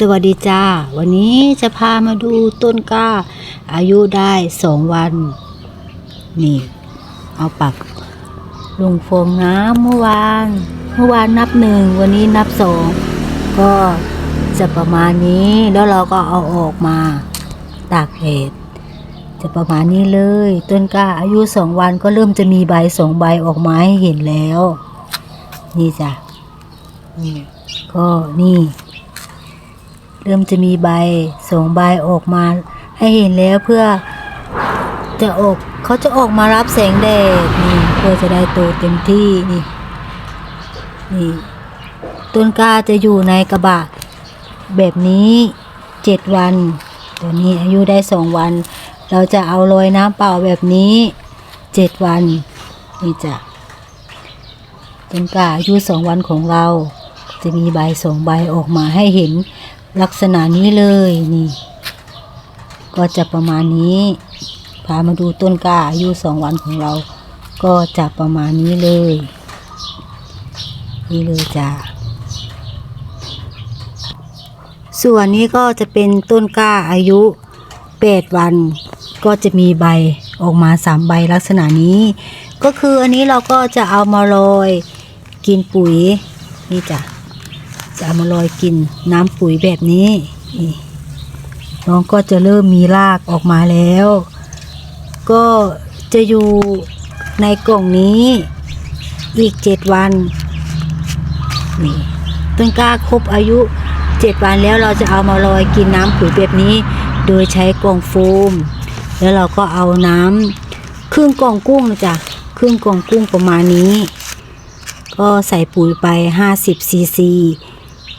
สวัสดีจ้า วันนี้จะพามาดูต้นกล้า อายุได้สองวัน นี่ เอาปักลงโฟมน้ำเมื่อวาน เมื่อวานนับหนึ่งวันนี้นับสองก็จะประมาณนี้แล้วเราก็เอาออกมาตากแดดจะประมาณนี้เลย ต้นกล้าอายุสองวันก็เริ่มจะมีใบสองใบออกมาให้เห็นแล้ว นี่จ้ะนี่ก็นี่ เริ่มจะมีใบสองใบออกมา ให้เห็นแล้วเพื่อจะออกเขาจะออกมารับแสงแดดนี่เพื่อจะได้โตเต็มที่นี่นี่ต้นกล้าจะอยู่ในกระบะ แบบนี้เจ็ดวันตัวนี้อายุได้สองวัน เราจะเอาโรยน้ำเปล่าแบบนี้เจ็ดวันนี่จ้ะต้นกล้าอายุสองวันของเรา จะมีใบสองใบออกมาให้เห็น ลักษณะนี้เลยนี่ ก็จะประมาณนี้ พามาดูต้นกล้าอายุสองวันของเรา ก็จะประมาณนี้เลย นี่เลยจ้าส่วนนี้ก็จะเป็นต้นกล้าอายุแปดวัน ก็จะมีใบออกมาสามใบลักษณะนี้ ก็คืออันนี้เราก็จะเอามาโรยกินปุ๋ยนี่จ้ะ จะเอามาลอยกินน้ำปุ๋ยแบบนี้นี่น้องก็จะเริ่มมีรากออกมาแล้ว ก็จะอยู่ในกล่องนี้อีกเจ็ดวันนี่ต้นกล้าครบอายุเจ็ดวันแล้วเราจะเอามาลอยกินน้ำปุ๋ยแบบนี้ โดยใช้กล่องโฟม แล้วเราก็เอาน้ำครึ่งกล่องกุ้งนะจ๊ะครึ่งกล่องกุ้งประมาณนี้ ก็ใส่ปุ๋ยไป 50ซีซี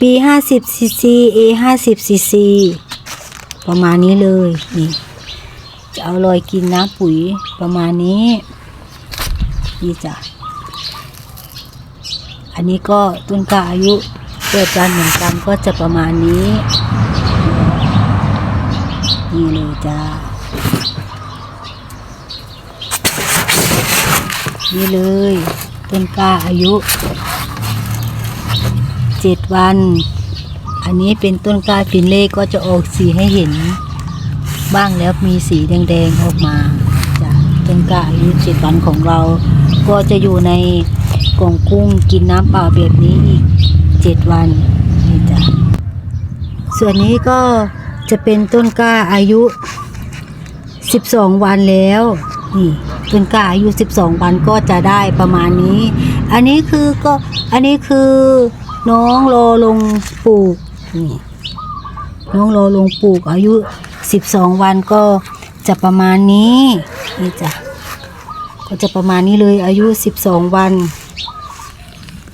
B 50ซีซี A 50ซีซีประมาณนี้เลยนี่จะเอาลอยกินน้ำปุ๋ยประมาณนี้นี่จ้ะอันนี้ก็ต้นกาอายุเกิดการเหมือนกันก็จะประมาณนี้ นี่เลยจ้านี่เลยต้นกาอายุ เจ็ดวัน อันนี้เป็นต้นกล้าฟินเล่ก็จะออกสีให้เห็น บ้างแล้วมีสีแดงๆออกมาจากต้นกล้าอายุเจ็ดวันของเรา ก็จะอยู่ในกล่องกุ้งกินน้ำเปล่าแบบนี้อีกเจ็ดวันนี่จ้ะส่วนนี้ก็จะเป็นต้นกล้าอายุสิบสองวันแล้วนี่ต้นกล้าอายุสิบสองวันก็จะได้ประมาณนี้ อันนี้คือก็อันนี้คือ น้องรอลงปลูกนี่น้องรอลงปลูกอายุสิบสองวันก็จะประมาณนี้นี่จ้ะก็จะประมาณนี้เลยอายุสิบสองวัน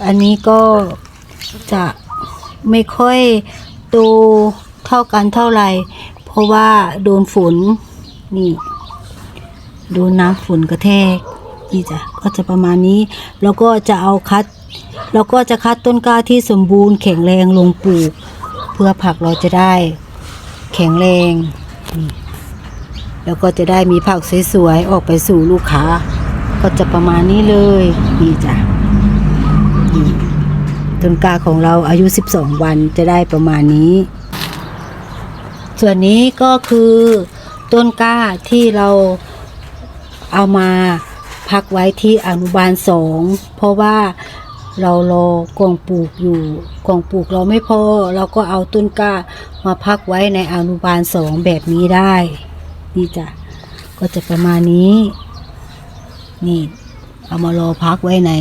อันนี้ก็จะไม่ค่อยโตเท่ากันเท่าไหร่ เพราะว่าโดนฝนนี่โดนน้ำฝนกระแทกนี่จ้ะก็จะประมาณนี้ แล้วก็จะเอาคัด แล้วก็จะคัดต้นกล้าที่สมบูรณ์แข็งแรงลงปลูก เพื่อผักเราจะได้แข็งแรง แล้วก็จะได้มีผักสวยๆออกไปสู่ลูกค้า ก็จะประมาณนี้เลยนี่จ้ะนี่ต้นกล้าของเราอายุ 12 วันจะได้ประมาณนี้ ส่วนนี้ก็คือต้นกล้าที่เราเอามาพักไว้ที่อนุบาลสองเพราะว่า เรารอกองปลูกอยู่กองปลูกเราไม่พอ เราก็เอาต้นกล้ามาพักไว้ในอนุบาลสองแบบนี้ได้นี่จ้ะก็จะประมาณนี้ นี่ เอามารอพักไว้ใน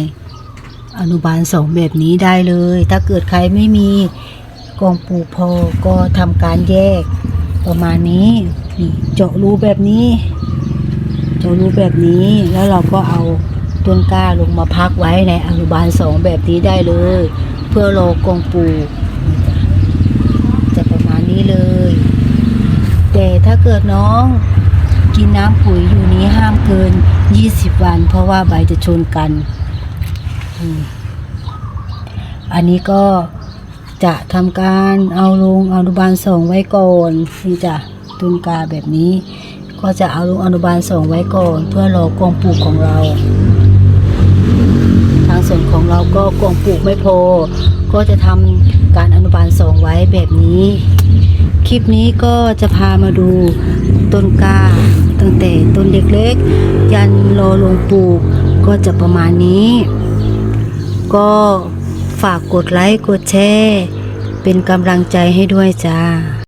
อนุบาลสองแบบนี้ได้เลย ถ้าเกิดใครไม่มีกองปลูกพอก็ทำการแยกประมาณนี้นี่เจาะรูแบบนี้ เจาะรูแบบนี้แล้วเราก็เอา ต้นกล้าลงมาพักไว้ในอนุบาลสองแบบนี้ได้เลย เพื่อรอกองปูจะประมาณนี้เลย แต่ถ้าเกิดน้องกินน้ำปุ๋ยอยู่นี้ห้ามเกิน 20 วัน เพราะว่าใบจะชนกัน อันนี้ก็จะทำการเอาลงอนุบาลสองไว้ก่อนนี่จ้ะต้นกาแบบนี้ ก็จะเอาลงอนุบาลสองไว้ก่อน เพื่อรอกองปลูกของเราางส่วนของเราก็กองปลูกไม่พอ ก็จะทำการอนุบาลสองไว้แบบนี้ คลิปนี้ก็จะพามาดูต้นกล้า ตั้งแต่ต้นเล็กๆ ยันรอลงปลูกก็จะประมาณนี้ ก็ฝากกดไลค์กดแชร์เป็นกำลังใจให้ด้วยจ้า